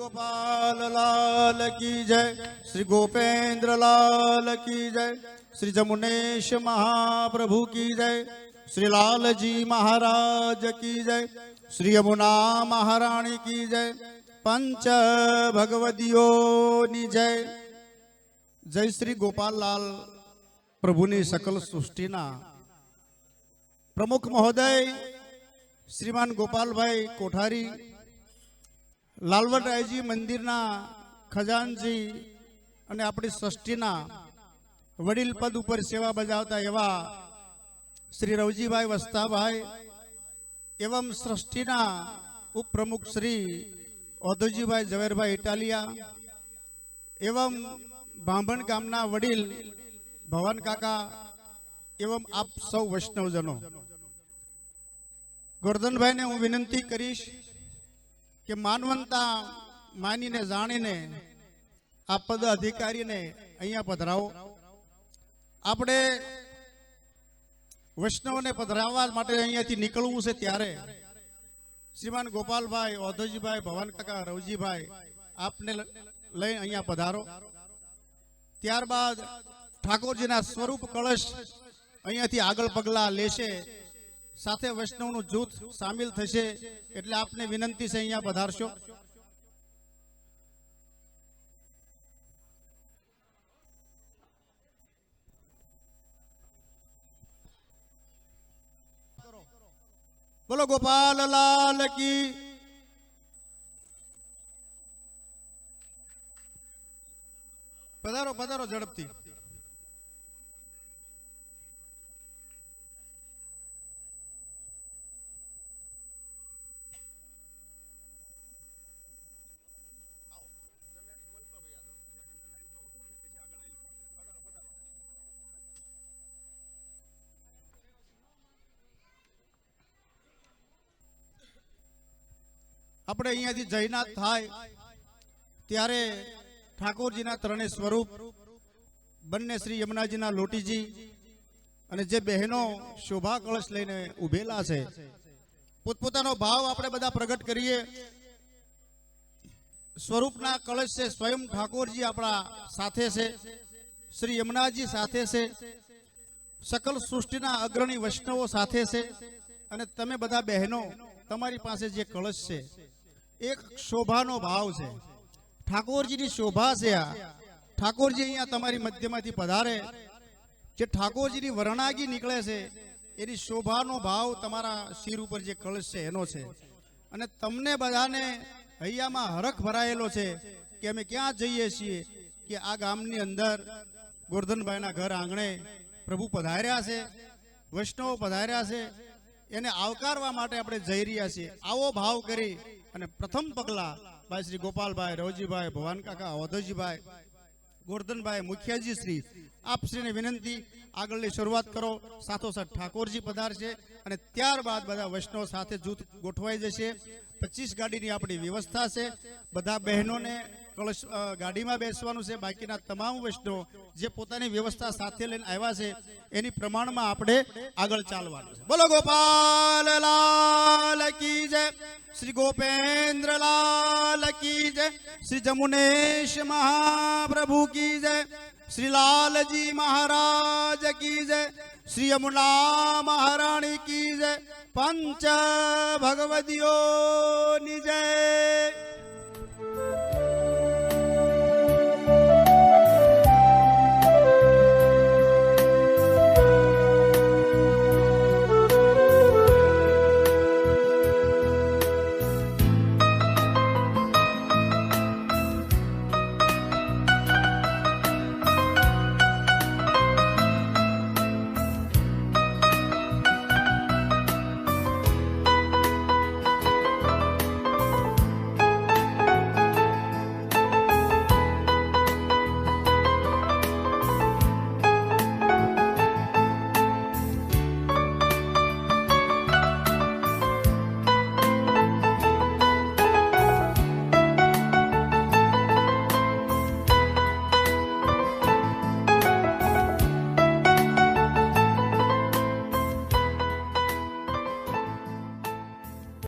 ગોપાલ લાલ કી જય શ્રી ગોપેન્દ્ર લાલ કી જય શ્રી જમુનેશ મહાપ્રભુ કી જય શ્રી લાલજી મહારાજ કી જય શ્રી યમુના મહારાણી કી જય પંચ ભગવદીઓની જય જય શ્રી ગોપાલલાલ પ્રભુની સકલ સૃષ્ટિના પ્રમુખ મહોદય શ્રીમાન ગોપાલભાઈ કોઠારી લાલવટરાયજી મંદિરના ખજાનજી અને આપણી સૃષ્ટિના વડીલ પદ ઉપર સેવા બજાવતા એવા શ્રી રવજીભાઈ વસ્તાભાઈ એવમ સૃષ્ટિના ઉપપ્રમુખ શ્રી ઓધોજીભાઈ ઝવેરભાઈ ઇટાલિયા, એવમ ભાંભણ ગામના વડીલ ભવન કાકા, એવમ આપ સૌ વૈષ્ણવજનો. ગોરધનભાઈને હું વિનંતી કરીશ કે માનવંતા માનીને, જાણીને આ પદ અધિકારીને અહીંયા પધરાવો. આપણે વૈષ્ણવને પધરાવવા માટે અહીંયાથી નીકળવું છે ત્યારે શ્રીમાન ગોપાલભાઈ ઓધોજીભાઈ ભવનકાકા રવજીભાઈ, આપને લઈ અહીંયા પધારો. ત્યારબાદ ઠાકોરજીના સ્વરૂપ કળશ અહીંયાથી આગળ પગલા લેશે. સાથે વૈષ્ણવનું જૂથ સામેલ થશે એટલે આપને વિનંતી છે અહીંયા પધારશો. બોલો, ગોપાલ લાલ કી. પધારો પધારો ઝડપથી. આપણે અહીંયાથી જયનાથ થાય, ત્યારે ઠાકોરજીના ત્રણે સ્વરૂપ, બંને શ્રી યમુનાજીના લોટીજી અને જે બહેનો શોભા કળશ લઈને ઉભેલા છે. પોતપોતાનો ભાવ આપણે બધા પ્રગટ કરીએ. સ્વરૂપના કળશ છે સ્વયં ઠાકોરજી આપણા સાથે છે, શ્રી યમુનાજી સાથે છે, સકલ સૃષ્ટિના અગ્રણી વૈષ્ણવો સાથે છે અને તમે બધા બહેનો, તમારી પાસે જે કળશ છે એક શોભાનો ભાવ છે. ઠાકોરજીની શોભા છે આ. ઠાકોરજી અહીંયા તમારી મધ્યમાંથી પધારે. જે ઠાકોરજીની વરણાગી નીકળે છે, એની શોભાનો ભાવ તમારા શિર ઉપર જે કળશ છે, એનો છે. અને તમને બધાને હૈયામાં હરખ ભરાયેલો છે કે અમે ક્યાં જઈએ છીએ કે આ ગામની અંદર ગોરધનભાઈના ઘર આંગણે પ્રભુ પધાર્યા છે, વૈષ્ણવો પધાર્યા છે, એને આવકારવા માટે આપણે જઈ રહ્યા છીએ. આવો ભાવ કરી અને પ્રથમ પગલા ભાઈ શ્રી ગોપાલભાઈ, રવજીભાઈ ભવાનકાકા ઓધોજીભાઈ ગોરધનભાઈ, મુખિયાજી શ્રી, આપ શ્રીને વિનંતી, આગળની શરૂઆત કરો. સાથોસાથ ઠાકોરજી પધારશે અને ત્યારબાદ બધા વૈષ્ણવ સાથે જૂથ ગોઠવાઈ જશે. પચીસ ગાડીની આપણી વ્યવસ્થા છે. બધા બહેનોને કળશ અ, ગાડીમાં બેસવાનું છે. બાકીના તમામ વૈષ્ણવ જે પોતાની વ્યવસ્થા સાથે લઈને આવ્યા છે એની પ્રમાણમાં આપણે આગળ ચાલવાનું છે. બોલો ગોપાલ લાલ કી જય. શ્રી ગોપેન્દ્ર લાલ કી જય. શ્રી જમુનેશ મહાપ્રભુ કી જય. શ્રી લાલજી મહારાજ કી જય. શ્રી યમુના મહારાણી કી જય. પંચ ભગવદીઓની જય.